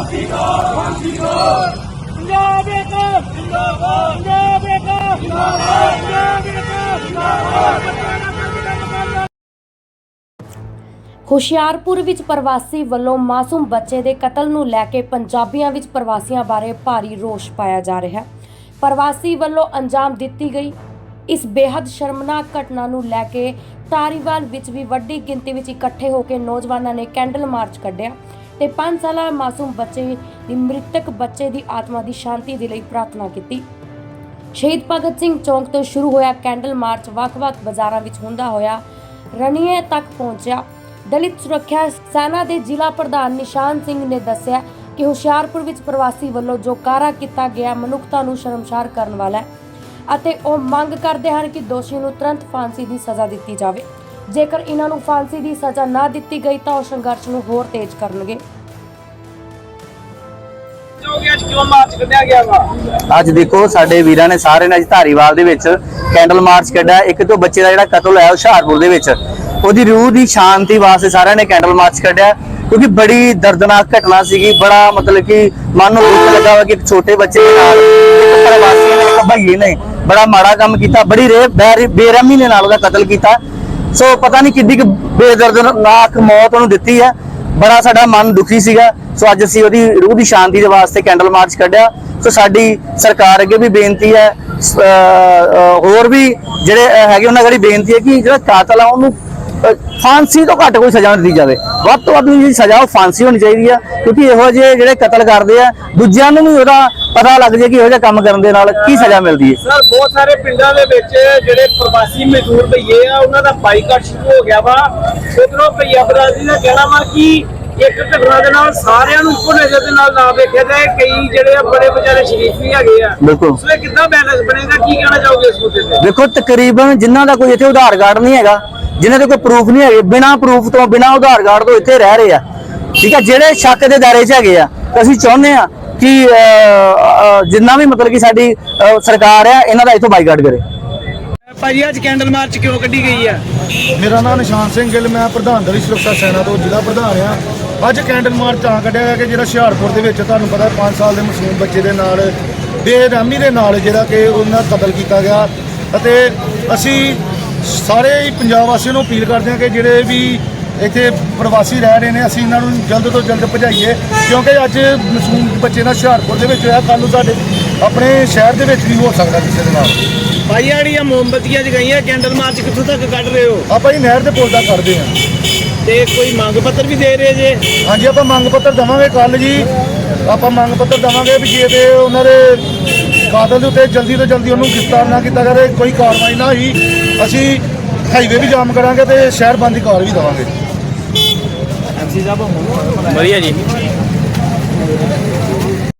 ਪੰਜਾਬ ਇੱਕ ਜਿੰਦਾਬਾਦ ਪੰਜਾਬ ਇੱਕ ਜਿੰਦਾਬਾਦ ਪੰਜਾਬ ਇੱਕ ਜਿੰਦਾਬਾਦ ਹੁਸ਼ਿਆਰਪੁਰ ਵਿੱਚ ਪ੍ਰਵਾਸੀ ਵੱਲੋਂ ਮਾਸੂਮ ਬੱਚੇ ਦੇ ਕਤਲ ਨੂੰ ਲੈ ਕੇ ਪੰਜਾਬੀਆਂ ਵਿੱਚ ਪ੍ਰਵਾਸੀਆਂ ਬਾਰੇ ਭਾਰੀ ਰੋਸ਼ ਪਾਇਆ ਜਾ ਰਿਹਾ। ਹੈ ਪ੍ਰਵਾਸੀ ਵੱਲੋਂ ਅੰਜਾਮ ਦਿੱਤੀ ਗਈ। ਇਸ ਬੇहद ਸ਼ਰਮਨਾਕ ਘਟਨਾ ਨੂੰ ਲੈ ਕੇ ਤਾਰੀਵਾਲ ਵਿੱਚ ਵੀ ਵੱਡੀ ਗਿਣਤੀ ਵਿੱਚ ਇਕੱਠੇ ਹੋ ਕੇ ਨੌਜਵਾਨਾਂ ਨੇ ਕੈਂਡਲ ਮਾਰਚ ਕੱਢਿਆ। ਤੇ 5 ਸਾਲਾ ਮਾਸੂਮ ਬੱਚੇ ਦੀ ਮ੍ਰਿਤਕ ਬੱਚੇ ਦੀ ਆਤਮਾ ਦੀ ਸ਼ਾਂਤੀ ਦੇ ਲਈ ਪ੍ਰਾਰਥਨਾ ਕੀਤੀ। ਸ਼ਹੀਦ ਭਗਤ ਸਿੰਘ ਚੌਂਕ ਤੋਂ ਸ਼ੁਰੂ ਹੋਇਆ ਕੈਂਡਲ ਮਾਰਚ ਵੱਖ-ਵੱਖ ਬਾਜ਼ਾਰਾਂ ਵਿੱਚ ਹੁੰਦਾ ਹੋਇਆ ਰਣੀਏ ਤੱਕ ਪਹੁੰਚਿਆ। ਦਲਿਤ ਸੁਰੱਖਿਆ ਸੈਨਾ ਦੇ ਜ਼ਿਲ੍ਹਾ ਪ੍ਰਧਾਨ ਨਿਸ਼ਾਨ ਸਿੰਘ ਨੇ ਦੱਸਿਆ ਕਿ ਹੁਸ਼ਿਆਰਪੁਰ ਵਿੱਚ ਪ੍ਰਵਾਸੀ ਵੱਲੋਂ ਜੋ ਕਾਰਾ ਕੀਤਾ ਗਿਆ, ਮਨੁੱਖਤਾ ਨੂੰ ਸ਼ਰਮਸ਼ਾਰ ਕਰਨ ਵਾਲਾ ਹੈ ਅਤੇ ਉਹ ਮੰਗ ਕਰਦੇ ਹਨ ਕਿ ਦੋਸ਼ੀ ਨੂੰ ਤੁਰੰਤ ਫਾਂਸੀ ਦੀ ਸਜ਼ਾ ਦਿੱਤੀ ਜਾਵੇ। ਜੇਕਰ ਇਹਨਾਂ ਨੂੰ ਫਾਂਸੀ ਦੀ ਸਜ਼ਾ ਨਾ ਦਿੱਤੀ ਗਈ ਤਾਂ ਉਹ ਸੰਘਰਸ਼ ਨੂੰ ਹੋਰ ਤੇਜ਼ ਕਰਨਗੇ। ਹੋ ਅੱਜ? ਕਿਉਂ ਮਾਰਚ ਕੱਢਿਆ ਗਿਆ ਵਾ? ਅੱਜ ਦੇਖੋ, ਸਾਡੇ ਵੀਰਾਂ ਨੇ ਸਾਰੇ ਨੇ ਅੱਜ ਧਾਰੀਵਾਲ ਦੇ ਵਿੱਚ ਕੈਂਡਲ ਮਾਰਚ ਕੱਢਿਆ। ਇੱਕ ਤੋਂ ਬੱਚੇ ਦਾ ਜਿਹੜਾ ਕਤਲ ਹੋਇਆ, ਹੁਸ਼ਿਆਰਪੁਰ ਦੇ ਵਿੱਚ। ਉਹਦੀ ਰੂਹ ਦੀ ਸ਼ਾਂਤੀ ਵਾਸਤੇ ਸਾਰਿਆਂ ਨੇ ਕੈਂਡਲ ਮਾਰਚ ਕੱਢਿਆ, ਕਿਉਂਕਿ ਬੜੀ ਦਰਦਨਾਕ ਘਟਨਾ ਸੀਗੀ। ਬੜਾ ਮਤਲਬ ਕਿ ਮਨ ਨੂੰ ਦੁੱਖ ਲੱਗਾ ਵਾ ਕਿ ਇੱਕ ਛੋਟੇ ਬੱਚੇ ਦੇ ਨਾਲ, ਇੱਕ ਪ੍ਰਵਾਸੀ ਨੇ, ਇੱਕ ਭਈਏ ਨੇ ਬੜਾ ਮਾੜਾ ਕੰਮ ਕੀਤਾ, ਬੜੀ ਰੇ ਬੇਰਹਿਮੀ ਨਾਲ ਉਹਦਾ ਕਤਲ ਕੀਤਾ। ਸੋ ਪਤਾ ਨਹੀਂ ਕਿੰਨੀ ਕੁ ਬੇਦਰਦਨਾਕ ਮੌਤ ਉਹਨੂੰ ਦਿੱਤੀ ਹੈ। ਬੜਾ ਸਾਡਾ ਮਨ ਦੁਖੀ ਸੀਗਾ। ਸੋ ਅੱਜ ਅਸੀਂ ਉਹਦੀ ਰੂਹ ਦੀ ਸ਼ਾਂਤੀ ਦੇ ਵਾਸਤੇ ਕੈਂਡਲ ਮਾਰਚ ਕੱਢਿਆ। ਸੋ ਸਾਡੀ ਸਰਕਾਰ ਅੱਗੇ ਵੀ ਬੇਨਤੀ ਹੈ। ਅਹ ਹੋਰ ਵੀ ਜਿਹੜੇ ਹੈਗੇ ਉਹਨਾਂ ਅਗੜੀ ਬੇਨਤੀ ਹੈ ਕਿ ਜਿਹੜਾ ਕਾਤਲ ਆ, ਉਹਨੂੰ ਫਾਂਸੀ ਤੋਂ ਘੱਟ ਕੋਈ ਸਜ਼ਾ ਦਿੱਤੀ ਜਾਵੇ। ਵੱਧ ਤੋਂ ਵੱਧ ਜਿਹੜੀ ਸਜ਼ਾ ਉਹ ਫਾਂਸੀ ਹੋਣੀ ਚਾਹੀਦੀ ਆ ਕਿਉਂਕਿ ਇਹੋ ਜਿਹੇ ਜਿਹੜੇ ਕਤਲ ਕਰਦੇ ਆ ਦੂਜਿਆਂ ਨੂੰ ਵੀ ਉਹਦਾ ਪਤਾ ਲੱਗ ਜੇ ਕਿ ਇਹੋ ਜਿਹਾ ਕੰਮ ਕਰਨ ਦੇ ਨਾਲ ਕੀ ਸਜ਼ਾ ਮਿਲਦੀ ਹੈ ਸਰ ਬਹੁਤ ਸਾਰੇ ਪਿੰਡਾਂ ਦੇ ਵਿੱਚ ਜਿਹੜੇ ਪ੍ਰਵਾਸੀ ਮਜ਼ਦੂਰ ਭਈਏ ਆ ਉਹਨਾਂ ਦਾ ਬਾਈਕਾਟ ਸ਼ੁਰੂ ਹੋ ਗਿਆ ਵਾ। ਉਧਰੋਂ ਭਈਆ ਬਰਾਦਰੀ ਦਾ ਕਹਿਣਾ ਵਾ ਕਿ ਇੱਕ ਘਟਨਾ ਦੇ ਨਾਲ ਸਾਰਿਆਂ ਨੂੰ ਇੱਕੋ ਨਜ਼ਰ ਦੇ ਨਾਲ ਨਾ ਵੇਖਿਆ ਜਾਏ ਕਈ ਜਿਹੜੇ ਆ ਬੜੇ ਵਿਚਾਰੇ ਸ਼ਰੀਫ ਵੀ ਹੈਗੇ ਆ। ਬਿਲਕੁਲ। ਸੋ ਇਹ ਕਿੱਦਾਂ ਬੈਲੈਂਸ ਬਣੇਗਾ? ਕੀ ਕਹਿਣਾ ਚਾਹੋਗੇ ਇਸ ਮੁੱਦੇ ਤੇ? ਦੇਖੋ ਤਕਰੀਬਨ ਜਿਨ੍ਹਾਂ ਦਾ ਕੋਈ ਇੱਥੇ ਆਧਾਰ ਕਾਰਡ ਨਹੀਂ ਹੈਗਾ ਜਿਨ੍ਹਾਂ ਦੇ ਕੋਈ ਪ੍ਰੂਫ ਨਹੀਂ ਹੈਗੇ ਬਿਨਾਂ ਪ੍ਰੂਫ ਤੋਂ ਬਿਨਾਂ ਆਧਾਰ ਕਾਰਡ ਤੋਂ ਇੱਥੇ ਰਹਿ ਰਹੇ ਆ। ਠੀਕ ਹੈ ਜਿਹੜੇ ਸ਼ੱਕ ਦੇ ਦਾਇਰੇ 'ਚ ਹੈਗੇ ਆ ਤਾਂ ਅਸੀਂ ਚਾਹੁੰਦੇ ਆ ਕਿ ਜਿੰਨਾ ਵੀ ਮਤਲਬ ਕਿ ਸਾਡੀ ਸਰਕਾਰ ਆ ਇਹਨਾਂ ਦਾ ਇੱਥੋਂ ਬਾਈਕਾਟ ਕਰੇ। ਭਾਜੀ ਅੱਜ ਕੈਂਡਲ ਮਾਰਚ ਕਿਉਂ ਕੱਢੀ ਗਈ ਆ? ਮੇਰਾ ਨਾਮ ਨਿਸ਼ਾਨ ਸਿੰਘ ਗਿੱਲ ਮੈਂ ਪ੍ਰਧਾਨ ਦਲਿਤ ਸੁਰੱਖਿਆ ਸੈਨਾ ਤੋਂ ਜ਼ਿਲ੍ਹਾ ਪ੍ਰਧਾਨ ਆ। ਅੱਜ ਕੈਂਡਲ ਮਾਰਚ ਤਾਂ ਕੱਢਿਆ ਗਿਆ ਕਿ ਜਿਹੜਾ ਹੁਸ਼ਿਆਰਪੁਰ ਦੇ ਵਿੱਚ ਤੁਹਾਨੂੰ ਪਤਾ 5 ਸਾਲ ਦੇ ਮਾਸੂਮ ਬੱਚੇ ਦੇ ਨਾਲ ਬੇਰਹਿਮੀ ਦੇ ਨਾਲ ਜਿਹੜਾ ਕਿ ਉਹਨਾਂ ਦਾ ਕਤਲ ਕੀਤਾ ਗਿਆ। ਅਤੇ ਅਸੀਂ ਸਾਰੇ ਹੀ ਪੰਜਾਬ ਵਾਸੀਆਂ ਨੂੰ ਅਪੀਲ ਕਰਦੇ ਹਾਂ ਕਿ ਜਿਹੜੇ ਵੀ ਇੱਥੇ ਪ੍ਰਵਾਸੀ ਰਹਿ ਰਹੇ ਨੇ ਅਸੀਂ ਇਹਨਾਂ ਨੂੰ ਜਲਦ ਤੋਂ ਜਲਦ ਭਜਾਈਏ ਕਿਉਂਕਿ ਅੱਜ ਮਾਸੂਮ ਬੱਚੇ ਦਾ ਹੁਸ਼ਿਆਰਪੁਰ ਦੇ ਵਿੱਚ ਹੋਇਆ ਕੱਲ੍ਹ ਨੂੰ ਸਾਡੇ ਆਪਣੇ ਸ਼ਹਿਰ ਦੇ ਵਿੱਚ ਵੀ ਹੋ ਸਕਦਾ ਕਿਸੇ ਦੇ ਨਾਲ। ਭਾਈ ਜਿਹੜੀਆਂ ਮੋਮਬਤੀਆਂ ਜਗਾਈਆਂ ਕੈਂਡਲ ਮਾਰਚ ਕਿੱਥੋਂ ਤੱਕ ਕੱਢ ਰਹੇ ਹੋ? ਆਪਾਂ ਹੀ ਨਹਿਰ ਦੇ ਪੁਲ ਦਾ ਕਰਦੇ ਹਾਂ। ਤੇ ਕੋਈ ਮੰਗ ਪੱਤਰ ਵੀ ਦੇ ਰਹੇ ਜੇ? ਹਾਂਜੀ ਆਪਾਂ ਮੰਗ ਪੱਤਰ ਦਵਾਂਗੇ ਕੱਲ ਜੀ। ਆਪਾਂ ਮੰਗ ਪੱਤਰ ਦਵਾਂਗੇ ਵੀ ਜੇ ਤੇ ਉਹਨਾਂ ਦੇ ਕਾਤਲ ਦੇ ਉੱਤੇ ਜਲਦੀ ਤੋਂ ਜਲਦੀ ਉਹਨੂੰ ਗ੍ਰਿਫਤਾਰ ਨਾ ਕੀਤਾ ਜਾਵੇ ਕੋਈ ਕਾਰਵਾਈ ਨਾ ਹੋਈ। ਅਸੀਂ ਹਾਈਵੇ ਵੀ ਜਾਮ ਕਰਾਂਗੇ ਤੇ ਸ਼ਹਿਰ ਬੰਦ ਦੀ ਕਾਰ ਵੀ ਦਵਾਂਗੇ। ਵਧੀਆ ਜੀ।